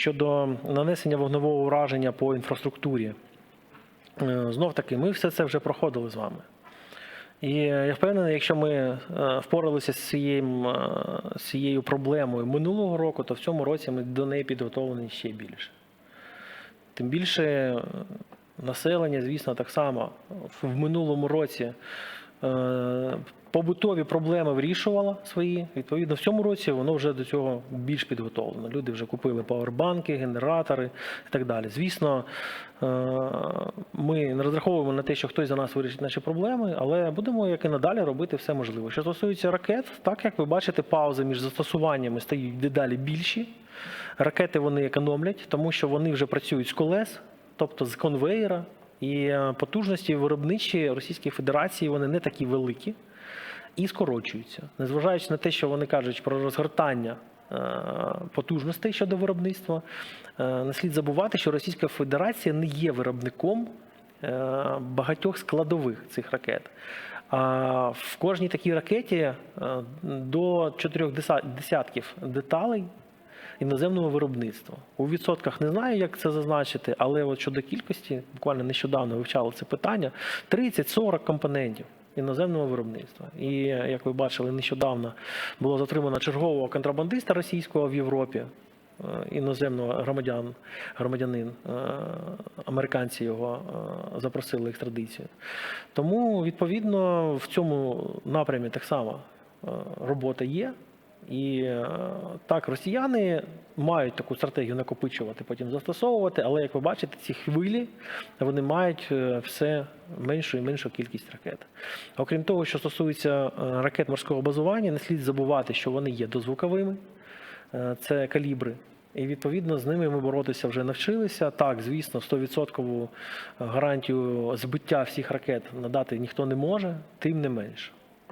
щодо нанесення вогневого ураження по інфраструктурі. Е, Знов таки, ми все це вже проходили з вами. І я впевнений, якщо ми е, впоралися з цією, е, з цією проблемою минулого року, то в цьому році ми до неї підготовлені ще більше. Тим більше населення, звісно, так само в минулому році побутові проблеми вирішувало свої. Відповідно, в цьому році воно вже до цього більш підготовлено. Люди вже купили павербанки, генератори і так далі. Звісно, е, ми не розраховуємо на те, що хтось за нас вирішить наші проблеми, але будемо, як і надалі, робити все можливе. Що стосується ракет, так як ви бачите, паузи між застосуваннями стають дедалі більші. Ракети вони економлять, тому що вони вже працюють з колес, тобто з конвейера. І е, потужності виробничі Російської Федерації вони не такі великі і скорочуються. Незважаючи на те, що вони кажуть про розгортання е, потужностей щодо виробництва, е, не слід забувати, що Російська Федерація не є виробником е, багатьох складових цих ракет. А в кожній такій ракеті до чотирьох десятків деталей іноземного виробництва. У відсотках не знаю, як це зазначити, але от щодо кількості, буквально нещодавно вивчали це питання: 30-40 компонентів. Іноземного виробництва. І як ви бачили, нещодавно було затримано чергового контрабандиста російського в Європі, е, іноземного громадян, громадянин, е, американці його е, запросили екстрадицію. Тому, відповідно, в цьому напрямі так само е, робота є. І е, так, росіяни мають таку стратегію накопичувати, потім застосовувати, але як ви бачите, ці хвилі вони мають е, все меншу і меншу кількість ракет. Окрім того, що стосується е, ракет морського базування, не слід забувати, що вони є дозвуковими, це калібри. І відповідно з ними ми боротися вже навчилися. Так, звісно, 100% гарантію збиття всіх ракет надати ніхто не може, тим не менше.